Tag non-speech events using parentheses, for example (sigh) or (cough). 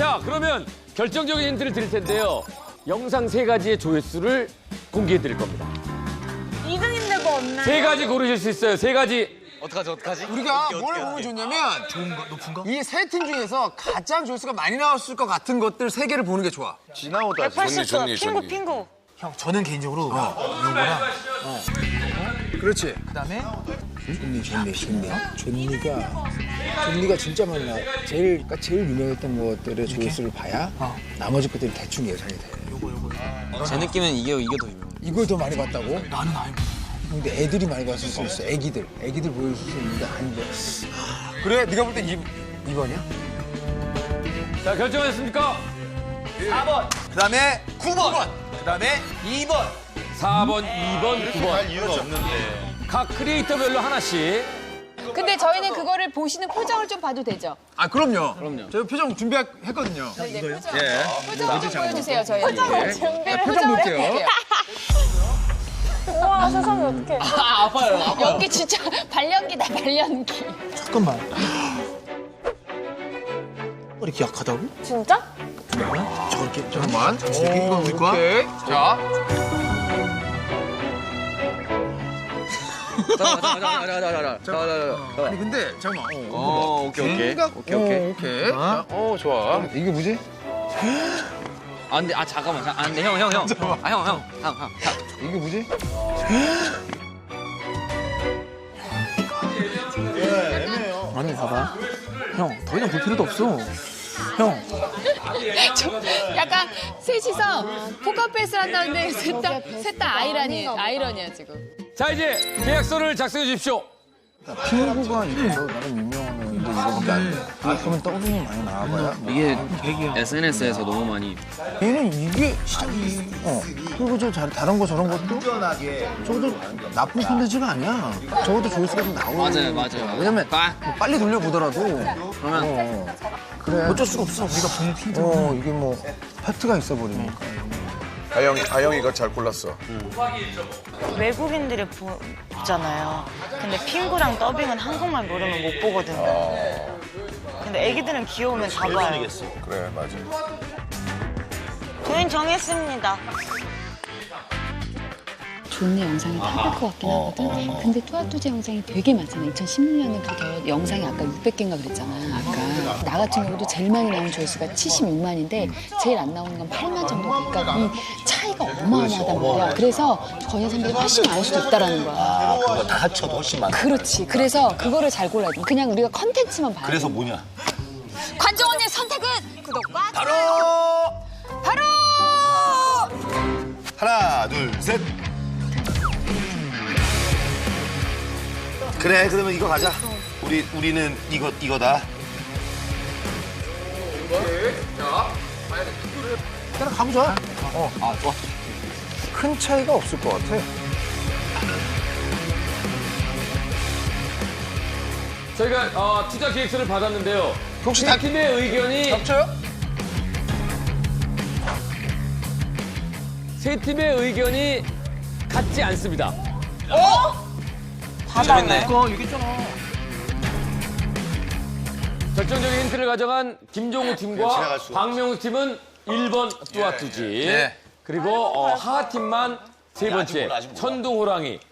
자, 그러면 결정적인 힌트를 드릴 텐데요. 영상 세 가지의 조회수를 공개해 드릴 겁니다. 2등인데 뭐 없나요? 세 가지 고르실 수 있어요. 세 가지. 어떡하지 어떡하지? 우리가 뭘 보면 좋냐면 좋은 거 높은 거? 이 세 팀 중에서 가장 조회수가 많이 나왔을 것 같은 것들 세 개를 보는 게 좋아. 지나오다. 180도 핑구 핑구. 형 저는 개인적으로 요거랑 그렇지. 그다음에 존니 존니 존니 존니가 존니가 진짜 많이 나 제일 그러니까 제일 유명했던 것들의 조회수를 봐야 나머지 것들이 대충 예상이 돼. 제 느낌은 이게 이게 더 유명해. 이걸 더 많이 봤다고? 나는 알고 근데 애들이 많이 봤을 수 있어. 애기들 애기들 보여줄 수 있는데 아닌데. 그래? 네가 볼 땐 2번이야? 자, 결정하셨습니까? 그다음에 9번 그다음에 2번 4번, 2번, 9번. 할 이유가 없는데. 각 크리에이터별로 하나씩. 근데 저희는 그거를 보시는 표정을 좀 봐도 되죠? 아 그럼요. 그럼요. 저희 표정 준비했거든요. 네, 표정. 표정 좀 보여주세요, 저희. 표정을 준비를 표정 볼게요. 우와 세상에 어떡해. (laughs) 연기 진짜 (laughs) 발연기다, 발연기. 잠깐만 이렇게 약하다고? 진짜? 저렇게 잠깐만. 이거 우리 거야? 오케이. 자, 아니 근데 잠깐만. 어, 어 오케이 오케이 생각- 오케이 오케이. 어, 오케이. 자, 어, 좋아. 이게 뭐지? 아 근데 아 잠깐만 자, 아 근데 형 형 형. 아 형 형 형 형. 이게 뭐지? 아니 봐봐 형 더 이상 볼 필요도 없어 형저 약간 셋이서 포커페이스를 한다는데 셋다 아이러니, 아이러니야, 지금. 자, 이제 계약서를 작성해 주십시오. 핑구가 있어. 나름 유명한 건데 이거밖에 안 돼. 아, 그러면 더빙이 많이 나와봐야. 뭐. 이게 SNS에서 너무 많이 얘는 이게 시작이. 어. 그리고 저 자- 다른 거 저런 것도 저것도 나쁜 콘텐츠가 아니야. 저것도 조회수가 좀 나오고. 맞아요 맞아요. 왜냐면 아, 뭐 빨리 돌려보더라도 그러면 어, 그래. 어쩔 수가 없어 우리가 필드 어 이게 뭐 팩트가 있어 버리니까. 아영이, 아영이가 잘 골랐어. 외국인들이 보잖아요. 근데 핑구랑 더빙은 한국말 모르면 못 보거든요. 근데 애기들은 귀여우면 다 봐요. 그래, 맞아. 도인 정했습니다. 존니 영상이 탈것 같긴 하거든. 근데 뚜아뚜지 영상이 되게 많잖아. 2016년에 그게 영상이 아까 600개인가 그랬잖아. 아까 나 같은 경우도 제일 많이 나온 조회수가 76만인데 제일 안 나오는 건 8만 정도 되니까 이 차이가 어마어마하단 말이야. 그래서 건현 선배가 훨씬 많을 수도 있다라는 거야. 그거 다 합쳐도 훨씬 많아. 그렇지. 그래서 그거를 잘 골라야 돼. 그냥 우리가 컨텐츠만 봐야 그래서 돼. 뭐냐? 관종 언니의 선택은 구독과 바로 바로 하나, 둘, 셋. 그래, 그러면 이거 가자. 우리 우리는 이거 이거다. 일단 가보자. 어. 아 좋아. 큰 차이가 없을 것 같아. 저희가 어, 투자 계획서를 받았는데요. 혹시 세 팀의 의견이 겹쳐요? 세 팀의 의견이 같지 않습니다. 재밌네. 이거 얘기했잖아 결정적인 힌트를 가져간 김종우 지나갈 팀과 수가 박명수 팀은 1번 뚜아뚜지. 네. 그리고 어, 하하 팀만 세 번째 아직 몰라, 아직 몰라. 천둥 호랑이.